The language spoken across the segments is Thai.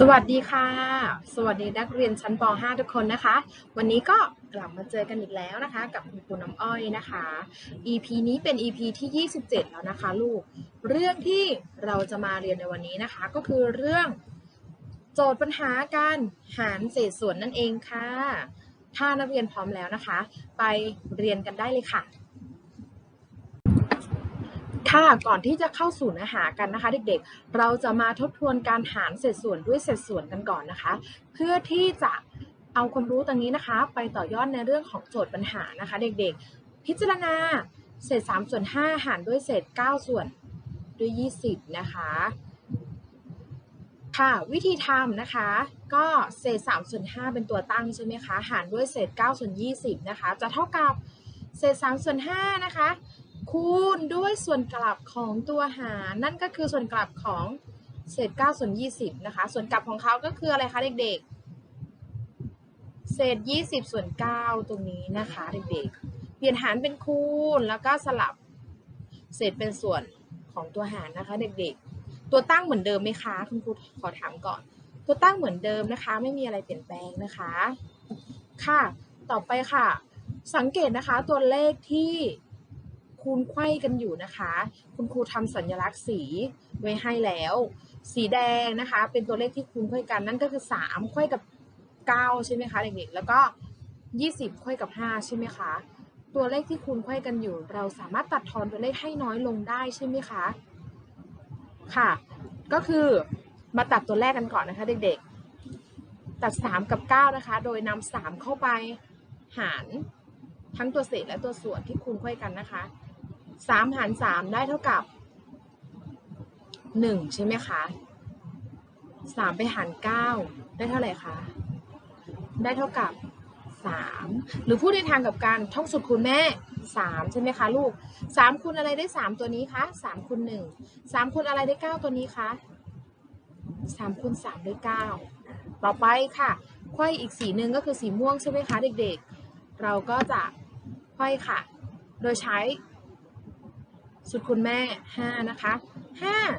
สวัสดีค่ะ สวัสดีนักเรียนชั้นป .5 ทุกคนนะคะ วันนี้ก็กลับมาเจอกันอีกแล้วนะคะ กับคุณครูน้ำอ้อยนะคะ EP นี้เป็น EP ที่ 27 แล้วนะคะลูก เรื่องที่เราจะมาเรียนในวันนี้นะคะ ก็คือเรื่องโจทย์ปัญหาการหารเศษส่วนนั่นเองค่ะ ถ้านักเรียนพร้อมแล้วนะคะ ไปเรียนกันได้เลยค่ะ ค่ะก่อนที่จะเข้าสู่เนื้อหากันนะคะ เด็กๆ เราจะมาทบทวนการหารเศษส่วนด้วยเศษส่วนกันก่อนนะคะ เพื่อที่จะเอาความรู้ตรงนี้นะคะ ไปต่อยอดในเรื่องของโจทย์ปัญหานะคะ เด็กๆ พิจารณาเศษ3ส่วน5หารด้วยเศษ9ส่วนด้วย 20 นะคะ ค่ะวิธีทำนะคะ ก็เศษ3ส่วน5เป็นตัวตั้งใช่ไหมคะหารด้วยเศษ9ส่วน20 นะคะ จะเท่ากับเศษ3ส่วน5นะคะ คูณด้วยส่วนกลับของตัวหารนั่นก็คือส่วนกลับของเศษ9ส่วน20นะคะ ส่วนกลับของเขาก็คืออะไรคะเด็กๆ เศษ 20 ส่วน 9 ตรงนี้นะคะเด็กๆ เปลี่ยนหารเป็นคูณแล้วก็สลับเศษเป็นส่วนของตัวหารนะคะเด็กๆ ตัวตั้งเหมือนเดิมไหมคะคุณครูขอถามก่อน ตัวตั้งเหมือนเดิมนะคะ ไม่มีอะไรเปลี่ยนแปลงนะคะ ค่ะ ต่อไปค่ะ สังเกตนะคะตัวเลขที่ คูณไขว้กันอยู่นะคะ คุณครูทำสัญลักษณ์สีไว้ให้แล้ว สีแดงนะคะ เป็นตัวเลขที่คูณไขว้กันนั่นก็คือ 3 ไขว้กับ 9 ใช่ไหมคะเด็กๆแล้วก็ 20 ไขว้กับ 5 ใช่ไหมคะ ตัวเลขที่คูณไขว้กันอยู่ เราสามารถตัดทอนตัวเลขให้น้อยลงได้ใช่ไหมคะค่ะ ก็คือมาตัดตัวแรกกันก่อนนะคะเด็กๆ ตัด 3 กับ 9 นะคะ โดยนำ3เข้าไปหารทั้งตัวเศษและตัวส่วนที่คูณไขว้กันนะคะ 3หาร3ได้เท่ากับ1ใช่ไหมคะ3ไปหาร9ได้เท่าไหร่คะได้เท่ากับ3หรือพูดในทางกับการท่องสูตรคูณแม่3ใช่ไหมคะลูก3คูณอะไรได้3ตัวนี้คะ3คูณ1 3คูณอะไรได้9ตัวนี้คะ3คูณ3ได้9ต่อไปค่ะไขว้อีกสีหนึ่งก็คือสีม่วงใช่ไหมคะเด็กๆ เราก็จะไขว้ค่ะ โดยใช้ สุดคูณแม่ 5 นะคะ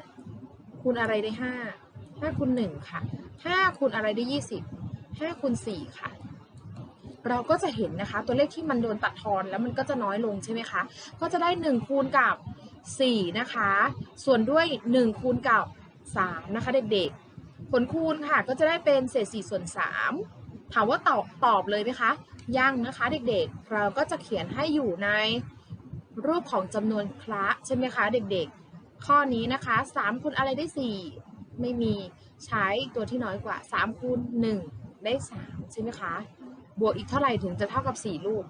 5 คูณอะไรได้ 5 5คูณ1ค่ะ 5คูณอะไรได้ 20 5คูณ4ค่ะ เราก็จะเห็นนะคะ ตัวเลขที่มันโดนตัดทอนแล้วมันก็จะน้อยลงใช่ไหมคะ ก็จะได้ 1 คูณกับ 4 นะคะ ส่วนด้วย 1 คูณกับ 3 นะคะเด็กๆ ผลคูณค่ะก็จะได้เป็นเศษ 4 ส่วน 3 ถามว่าตอบตอบเลยไหมคะ ยังนะคะเด็กๆ เราก็จะเขียนให้อยู่ใน รูปของจำนวนคละใช่ไหมคะเด็กๆ ข้อนี้นะคะ 3คูณอะไรได้ 4 ไม่มีใช้ตัวที่น้อยกว่า 3คูณ1ได้ 3 ใช่ไหมคะ บวกอีกเท่าไหร่ถึงจะเท่ากับ 4 ลูก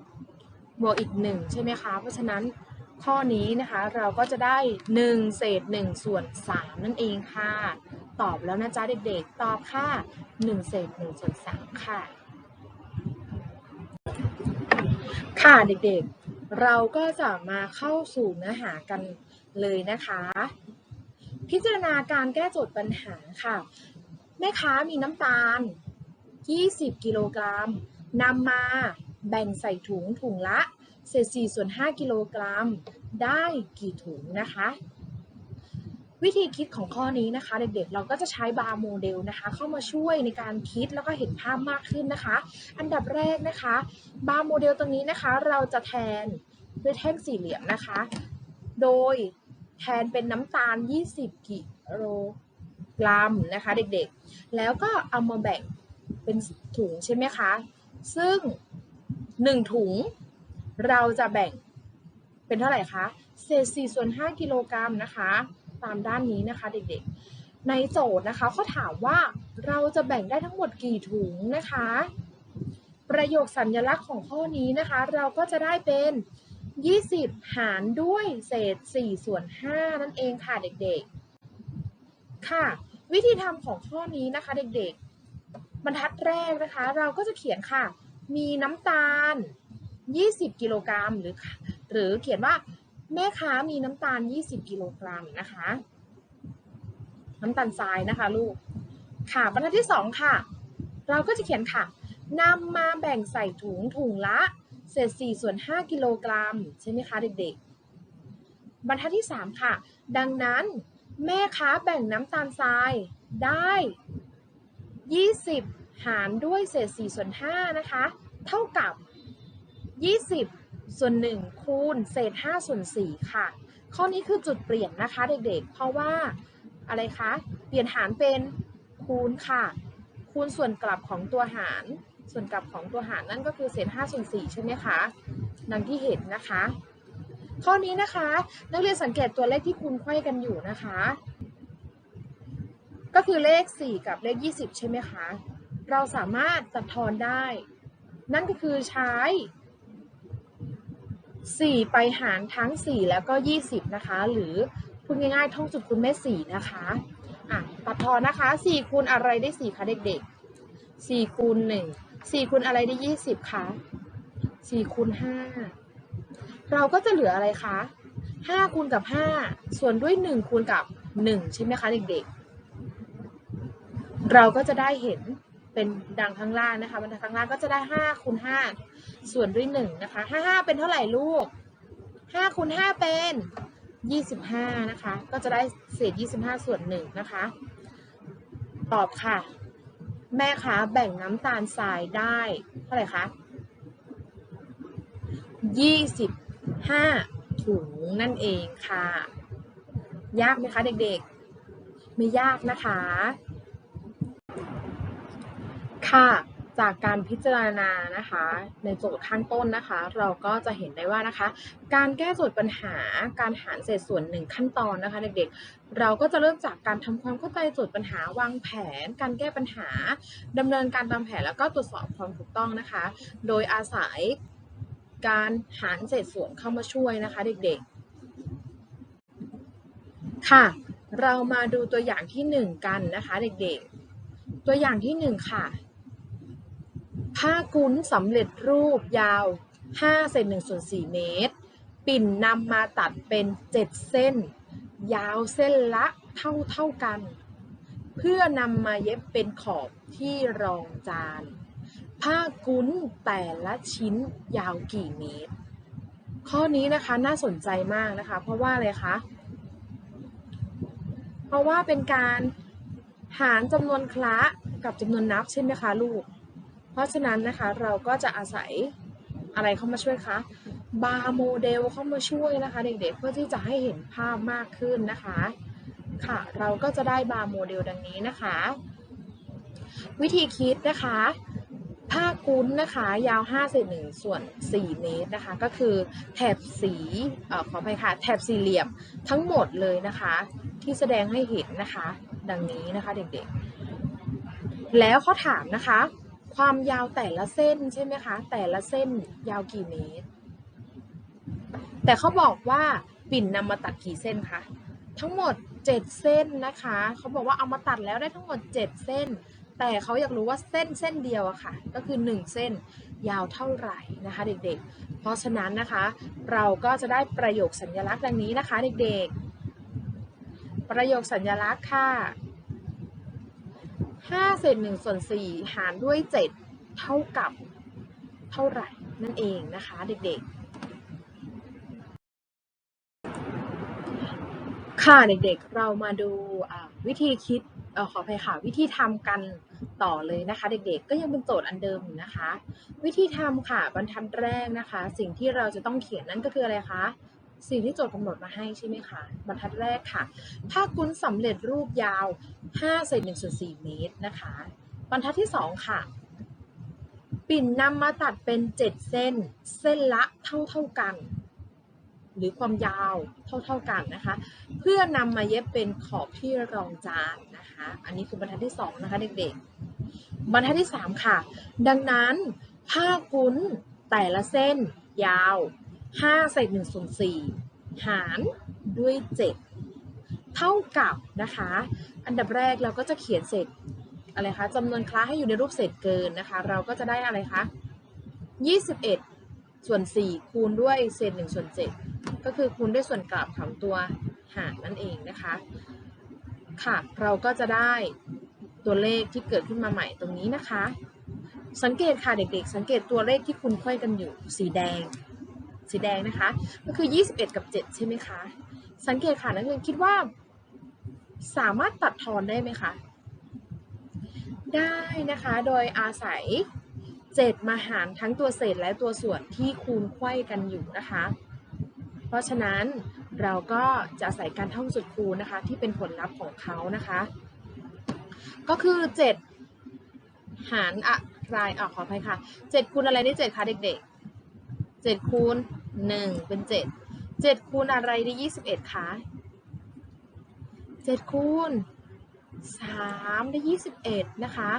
บวกอีก 1 ใช่ไหมคะ เพราะฉะนั้นข้อนี้นะคะเราก็จะได้ 1 เศษ 1 ส่วน 3 นั่นเองค่ะ ตอบแล้วนะจ๊ะเด็กๆ ตอบค่ะ 1 เศษ 1 ส่วน 3 ค่ะ ค่ะเด็กๆ เราก็จะมาเข้าสู่เนื้อหากันเลยนะคะ พิจารณาการแก้โจทย์ปัญหาค่ะ แม่ค้ามีน้ำตาล 20 กิโลกรัมนำมาแบ่งใส่ถุงถุงละเศษ4ส่วน5กิโลกรัม ได้กี่ถุงนะคะ วิธีคิดของข้อนี้นะคะ เด็กๆ เราก็จะใช้บาร์โมเดลนะคะ เข้ามาช่วยในการคิดแล้วก็เห็นภาพมากขึ้นนะคะ อันดับแรกนะคะบาร์โมเดลตรงนี้นะคะ เราจะแทนด้วยแท่งสี่เหลี่ยมนะคะ โดยแทนเป็นน้ำตาล 20 กิโลกรัมนะคะ เด็กๆ แล้วก็เอามาแบ่งเป็นถุงใช่ไหมคะ ซึ่ง 1 ถุงเราจะแบ่งเป็นเท่าไหร่คะ เศษ4ส่วน5กิโลกรัมนะคะ ตามด้านนี้นะคะเด็กๆ ในโจทย์นะคะเขาถามว่าเราจะแบ่งได้ทั้งหมดกี่ถุงนะคะ ประโยคสัญลักษณ์ของข้อนี้นะคะ เราก็จะได้เป็น 20 หารด้วยเศษ 4 ส่วน 5 นั่นเองค่ะเด็กๆ ค่ะ วิธีทำของข้อนี้นะคะเด็กๆ บรรทัดแรกนะคะ เราก็จะเขียนค่ะ มีน้ำตาล 20 กิโลกรัมหรือ หรือเขียนว่า แม่ค้ามีน้ำตาล 20 กิโลกรัมนะคะ น้ำตาลทรายนะคะลูก ค่ะบรรทัดที่ 2 ค่ะ เราก็จะเขียนค่ะนำมาแบ่งใส่ถุงถุงละเศษ4ส่วน 5 กิโลกรัมใช่ไหมคะเด็กๆ บรรทัดที่ 3 ค่ะ ดังนั้นแม่ค้าแบ่งน้ำตาลทรายได้ 20 หารด้วยเศษ4ส่วน5นะคะ เท่ากับ 20 ส่วน1คูณเศษ5ส่วน4ค่ะ ข้อนี้คือจุดเปลี่ยนนะคะเด็กๆ เพราะว่าอะไรคะ เปลี่ยนหารเป็นคูณค่ะ คูณส่วนกลับของตัวหาร ส่วนกลับของตัวหารนั่นก็คือเศษ5ส่วน4ใช่ไหมคะดังที่เห็นนะคะ ข้อนี้นะคะ นักเรียนสังเกตตัวเลขที่คูณไขว้กันอยู่นะคะ ก็คือเลข 4 กับเลข 20 ใช่ไหมคะ เราสามารถตัดทอนได้ นั่นก็คือใช้ 4 ไปหารทั้ง 4 แล้วก็ 20 นะคะ หรือพูดง่ายๆท่องจุดคูณแม่4นะคะอะตัดทอนนะคะ 4 คูณอะไรได้ 4 คะเด็กๆ 4 คูณ 1 4คูณอะไรได้ 20คะ4คูณ5เราก็จะเหลืออะไรคะ5คูณกับ 5 ส่วนด้วย 1 คูณกับ 1 ใช่ไหมคะเด็กๆ เราก็จะได้เห็นเป็นดังข้างล่างนะคะบรรทัดข้างล่างก็จะได้ 5คูณ5 ส่วนด้วย1นะคะ55เป็นเท่าไหร่ลูก5คูณ5เป็น25นะคะ ก็จะได้เศษ25ส่วน1นะคะ ตอบค่ะ แม่คะแบ่งน้ำตาลทรายได้เท่าไหร่คะ25ถุงนั่นเองค่ะ ยากไหมคะเด็กๆ ไม่ยากนะคะ ค่ะ จากการพิจารณานะคะ ในโจทย์ข้างต้นนะคะ เราก็จะเห็นได้ว่านะคะ การแก้โจทย์ปัญหาการหารเศษส่วนหนึ่งขั้นตอนนะคะเด็กๆ เราก็จะเริ่มจากการทำความเข้าใจโจทย์ปัญหาวางแผน การแก้ปัญหาดำเนินการตามแผนแล้วก็ตรวจสอบความถูกต้องนะคะ โดยอาศัยการหารเศษส่วนเข้ามาช่วยนะคะ เด็กๆ ค่ะ เรามาดูตัวอย่างที่หนึ่งกันนะคะ เด็กๆ ตัวอย่างที่หนึ่งค่ะ ผ้ากุ้นสำเร็จรูปยาว 5 เซน1ส่วน4เมตร ปิ่นนำมาตัดเป็น 7 เส้น ยาวเส้นละเท่าเท่ากัน เพื่อนำมาเย็บเป็นขอบที่รองจาน ผ้ากุ้นแต่ละชิ้นยาวกี่เมตร ข้อนี้นะคะน่าสนใจมากนะคะ เพราะว่าอะไรคะ เพราะว่าเป็นการหารจำนวนคละกับจำนวนนับใช่ไหมคะลูก เพราะฉะนั้นนะคะเราก็จะอาศัยอะไรเข้ามาช่วยคะบาร์โมเดลเข้ามาช่วยนะคะ เด็กๆเพื่อที่จะให้เห็นภาพมากขึ้นนะคะ ค่ะ เราก็จะได้บาร์โมเดลดังนี้นะคะ วิธีคิดนะคะผ้ากุ้นนะคะยาว5เศษ1ส่วน 4 เมตรนะคะ ก็คือแถบสีอขออภัยค่ะ แถบสี่เหลี่ยมทั้งหมดเลยนะคะ ที่แสดงให้เห็นนะคะ ดังนี้นะคะเด็กๆ แล้วเขาถามนะคะ ความยาวแต่ละเส้นใช่ไหมคะ แต่ละเส้นยาวกี่เมตร แต่เขาบอกว่าปิ่นนำมาตัดกี่เส้นคะ ทั้งหมด 7 เส้นนะคะ เขาบอกว่าเอามาตัดแล้วได้ทั้งหมด 7 เส้น แต่เขาอยากรู้ว่าเส้นเส้นเดียวอะค่ะ ก็คือ 1 เส้นยาวเท่าไหร่นะคะ เด็กๆ เพราะฉะนั้นนะคะ เราก็จะได้ประโยคสัญลักษณ์ดังนี้นะคะ เด็กๆ ประโยคสัญลักษณ์ค่ะ 5เศษ1ส่วน4หารด้วย 7 เท่ากับเท่าไหร่นั่นเองนะคะเด็กๆ ค่ะเด็กๆ เรามาดูวิธีคิดออขออภัยค่ะวิธีทำกันต่อเลยนะคะ เด็กๆ ก็ยังเป็นโจทย์อันเดิมอยู่นะคะ วิธีทำค่ะบรรทัดแรกนะคะ สิ่งที่เราจะต้องเขียนนั่นก็คืออะไรคะ สิ่งที่โจทย์กำหนดมาให้ใช่ไหมคะ บรรทัดแรกค่ะ ถ้ากุ้นสำเร็จรูปยาว5เศษ1ส่วน4เมตรนะคะ บรรทัดที่ 2 ค่ะ ปิ่นนำมาตัดเป็น 7 เส้น เส้นละเท่าเท่ากัน หรือความยาวเท่าเท่ากันนะคะ เพื่อนำมาเย็บเป็นขอบที่รองจานนะคะ อันนี้คือบรรทัดที่ 2 นะคะเด็กๆ บรรทัดที่ 3 ค่ะ ดังนั้นผ้ากุ้นแต่ละเส้นยาว 5 ใส่1ส่วน4หารด้วย 7 เท่ากับนะคะ อันดับแรกเราก็จะเขียนเศษอะไรคะจำนวนคล้าให้อยู่ในรูปเศษเกินนะคะ เราก็จะได้อะไรคะ21 ส่วน 4 คูณด้วยเศษ1ส่วน7ก็คือคูณด้วยส่วนกลับของตัวหารนั่นเองนะคะ ค่ะ เราก็จะได้ตัวเลขที่เกิดขึ้นมาใหม่ตรงนี้นะคะ สังเกตค่ะเด็กๆ สังเกตตัวเลขที่คุณค่อยกันอยู่สีแดง สีแดงนะคะ ก็คือ 21 กับ 7 ใช่ไหมคะ สังเกตค่ะนักเรียนคิดว่า สามารถตัดทอนได้ไหมคะ ได้นะคะ โดยอาศัย 7 มาหารทั้งตัวเศษและตัวส่วนที่คูณไขว้กันอยู่นะคะ เพราะฉะนั้นเราก็จะอาศัยการท่องสูตรคูณนะคะ ที่เป็นผลลัพธ์ของเขานะคะ ก็คือ 7 หารอะไรอะขออภัยค่ะ 7คูณอะไรได้7คะเด็กๆ 7คูณ1เป็น7 7คูณอะไรได้21คะ7คูณ3ได้21นะคะ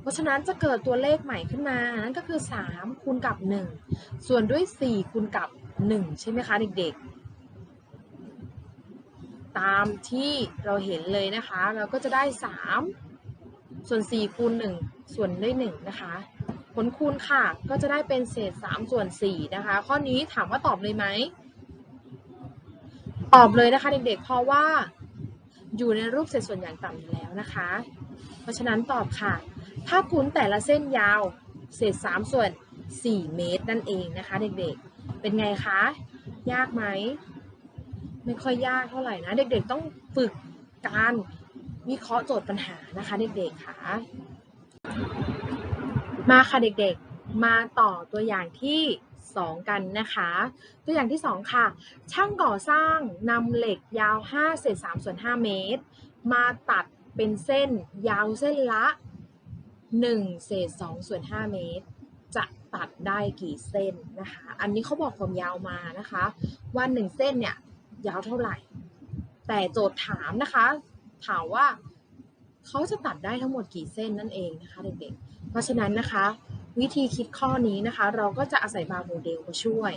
เพราะฉะนั้นจะเกิดตัวเลขใหม่ขึ้นมา นั่นก็คือ3คูณกับ1ส่วนด้วย4คูณกับ1ใช่ไหมคะเด็กๆ ตามที่เราเห็นเลยนะคะ เราก็จะได้3ส่วน4คูณ1ส่วนด้วย1นะคะ ผลคูณค่ะ ก็จะได้เป็นเศษ 3 ส่วน 4 นะคะ ข้อนี้ถามว่าตอบเลยไหม ตอบเลยนะคะเด็กๆ เพราะว่าอยู่ในรูปเศษส่วนอย่างต่ำอยู่แล้วนะคะ เพราะฉะนั้นตอบค่ะ ถ้าคูณแต่ละเส้นยาว เศษ 3 ส่วน 4 เมตรนั่นเองนะคะ เด็กๆ เป็นไงคะ ยากไหม ไม่ค่อยยากเท่าไหร่นะ เด็กๆ ต้องฝึกการวิเคราะห์โจทย์ปัญหานะคะ เด็กๆ ค่ะ มาค่ะเด็กๆ มาต่อตัวอย่างที่ 2 กันนะคะ ตัวอย่างที่ 2 ค่ะ ช่างก่อสร้างนำเหล็กยาว5เศษ3ส่วน5เมตร มาตัดเป็นเส้นยาวเส้นละ 1 เศษ2ส่วน5เมตร จะตัดได้กี่เส้นนะคะ อันนี้เขาบอกความยาวมานะคะว่า 1 เส้นเนี่ยยาวเท่าไหร่ แต่โจทย์ถามนะคะ ถามว่าเขาจะตัดได้ทั้งหมดกี่เส้นนั่นเองนะคะเด็กๆ เพราะฉะนั้นนะคะ วิธีคิดข้อนี้นะคะ เราก็จะอาศัยบาร์โมเดลมาช่วย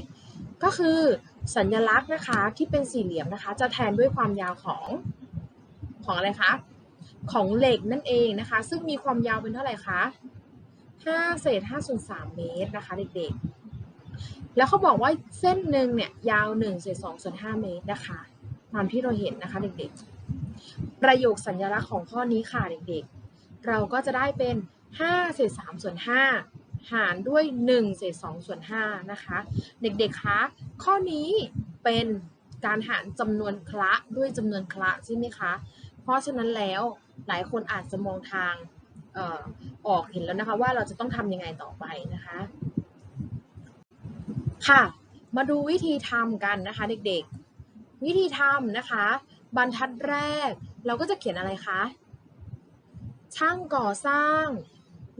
ก็คือสัญลักษณ์นะคะที่เป็นสี่เหลี่ยมนะคะ จะแทนด้วยความยาวของของอะไรคะของเหล็กนั่นเองนะคะ ซึ่งมีความยาวเป็นเท่าไหร่คะ5เศษ5ส่วน3เมตรนะคะเด็กๆ แล้วเขาบอกว่าเส้นหนึ่งเนี่ยยาว1เศษ2ส่วน5เมตรนะคะตามที่เราเห็นนะคะเด็กๆ ประโยคสัญลักษณ์ของข้อนี้ค่ะเด็กๆ เราก็จะได้เป็น 5เศษ3ส่วน5หารด้วย1เศษ2ส่วน5นะคะ เด็กๆคะข้อนี้เป็นการหารจำนวนคละด้วยจำนวนคละใช่ไหมคะ เพราะฉะนั้นแล้วหลายคนอาจจะมองทางอออกเห็นแล้วนะคะว่าเราจะต้องทำยังไงต่อไปนะคะ ค่ะ มาดูวิธีทำกันนะคะเด็กๆ วิธีทำนะคะ บรรทัดแรกเราก็จะเขียนอะไรคะช่างก่อสร้าง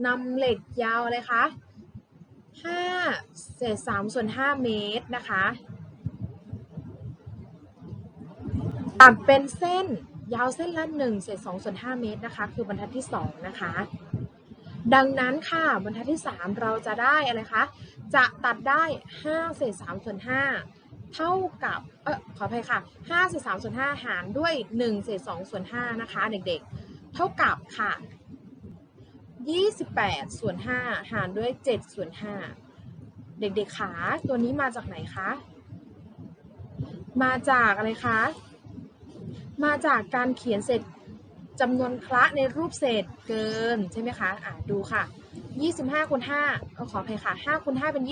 นำเหล็กยาวอะไรคะ5เศษ3ส่วน 5 เมตรนะคะตัดเป็นเส้นยาวเส้นละ1เศษ2ส่วน 5 เมตรนะคะ คือบรรทัดที่ 2 นะคะ ดังนั้นค่ะบรรทัดที่ 3 เราจะได้อะไรคะ จะตัดได้ 5 เศษ3ส่วน 5 เท่ากับ เออขออภัยค่ะ 5 เศษ3ส่วน 5 หารด้วย 1 เศษ2ส่วน 5 นะคะ เด็กๆ เท่ากับค่ะ 28 ส่วน 5 หารด้วย 7 ส่วน 5 เด็กๆขาตัวนี้มาจากไหนคะ มาจากอะไรคะ มาจากการเขียนเศษจำนวนคละในรูปเศษเกินใช่ไหมคะอะดูค่ะ 25คูณ5เอาขออภัยค่ะ5คูณ5เป็น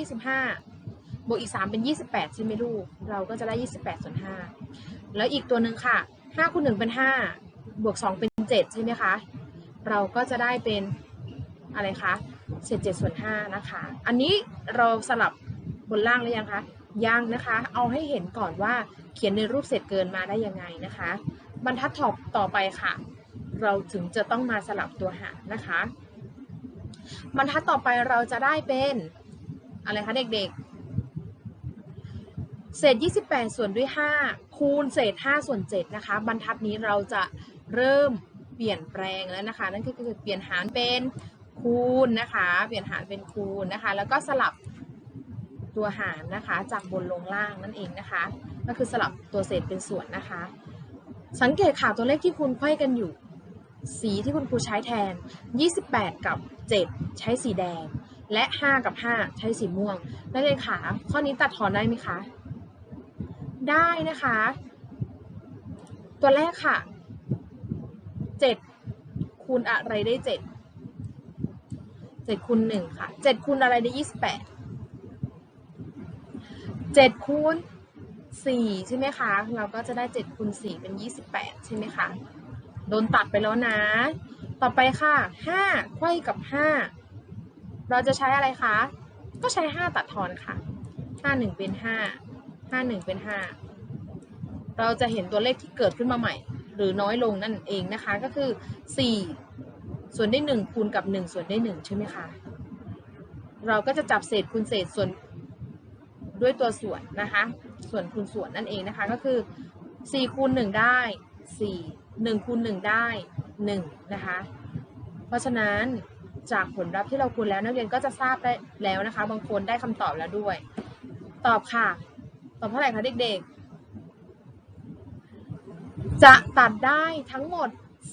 25 บวกอีก 3 เป็น 28 ใช่ไหมลูก เราก็จะได้ 28 ส่วน 5 แล้วอีกตัวหนึ่งค่ะ5คูณ1เป็น 5 บวก 2 เป็น 7 ใช่ไหมคะ เราก็จะได้เป็น อะไรคะเศษ7ส่วน5นะคะ อันนี้เราสลับบนล่างหรือยังคะ ยังนะคะ เอาให้เห็นก่อนว่าเขียนในรูปเศษเกินมาได้ยังไงนะคะ บรรทัดถอบต่อไปค่ะ เราถึงจะต้องมาสลับตัวหารนะคะ บรรทัดต่อไปเราจะได้เป็นอะไรคะเด็กๆ เศษ 28 ส่วนด้วย 5 คูณเศษ 5 ส่วน 7 นะคะ บรรทัดนี้เราจะเริ่มเปลี่ยนแปลงแล้วนะคะ นั่นก็คือเปลี่ยนหารเป็น คูณนะคะเปลี่ยนหารเป็นคูณนะคะ แล้วก็สลับตัวหารนะคะจากบนลงล่างนั่นเองนะคะ ก็คือสลับตัวเศษเป็นส่วนนะคะ สังเกตค่ะตัวเลขที่คูณไขว้กันอยู่ สีที่คุณครูใช้แทน 28 กับ 7 ใช้สีแดง และ 5 กับ 5 ใช้สีม่วงนักเรียนค่ะ ข้อนี้ตัดทอนได้ไหมคะ ได้นะคะ ตัวแรกค่ะ 7 คูณอะไรได้ 7 7คูณ1ค่ะ7คูณอะไรได้28 7คูณ4ใช่ไหมคะ เราก็จะได้7คูณ4เป็น28ใช่ไหมคะโดนตัดไปแล้วนะ ต่อไปค่ะห้าไขว้กับห้าเราจะใช้อะไรคะ ก็ใช้ห้าตัดทอนค่ะห้าหนึ่งเป็นห้าห้าหนึ่งเป็นห้าเราจะเห็นตัวเลขที่เกิดขึ้นมาใหม่ หรือน้อยลงนั่นเองนะคะก็คือสี่ ส่วนได้หนึ่งคูณกับหนึ่งส่วนได้หนึ่งใช่ไหมคะ เราก็จะจับเศษคูณเศษส่วนด้วยตัวส่วนนะคะ ส่วนคูณส่วนนั่นเองนะคะก็คือ4คูณ1ได้ 4 1คูณ1ได้ 1 นะคะ เพราะฉะนั้นจากผลลัพธ์ที่เราคูณแล้วนักเรียนก็จะทราบได้แล้วนะคะ บางคนได้คำตอบแล้วด้วย ตอบค่ะ ตอบเท่าไหร่คะเด็กๆ จะตัดได้ทั้งหมด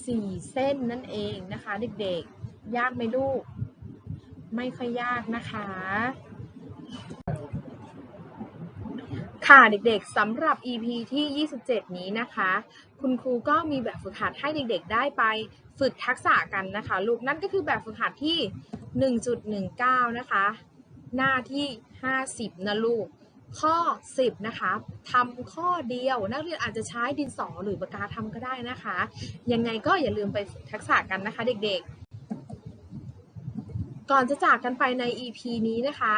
4 เส้นนั่นเองนะคะ เด็กๆ ยากไหมลูก ไม่ค่อยยากนะคะ ค่ะเด็กๆสำหรับ EP ที่ 27 นี้นะคะ คุณครูก็มีแบบฝึกหัดให้เด็กๆ ได้ไปฝึกทักษะกันนะคะ ลูกนั่นก็คือแบบฝึกหัดที่ 1.19 นะคะ หน้าที่ 50 นะลูก ข้อ 10 นะคะทำข้อเดียว นักเรียนอาจจะใช้ดินสอหรือปากกาทำก็ได้นะคะ ยังไงก็อย่าลืมไปฝึกทักษะกันนะคะเด็กๆ ก่อนจะจากกันไปใน EP นี้นะคะ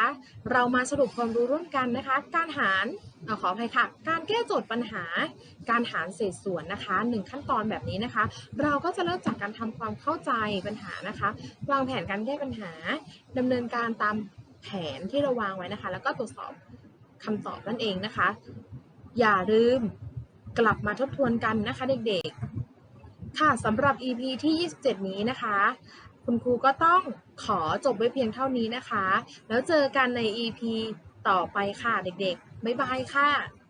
เรามาสรุปความรู้ร่วมกันนะคะ การหารอขออภัยค่ะ การแก้โจทย์ปัญหา การหารเศษส่วนนะคะหนึ่งขั้นตอนแบบนี้นะคะ เราก็จะเริ่มจากการทำความเข้าใจปัญหานะคะ วางแผนการแก้ปัญหาดำเนินการตามแผนที่เราวางไว้นะคะ แล้วก็ตรวจสอบ คำตอบนั่นเองนะคะ อย่าลืมกลับมาทบทวนกันนะคะเด็กๆ ค่ะสำหรับ EP ที่ 27 นี้นะคะ คุณครูก็ต้องขอจบไว้เพียงเท่านี้นะคะ แล้วเจอกันใน EP ต่อไปค่ะเด็กๆ บ๊ายบายค่ะ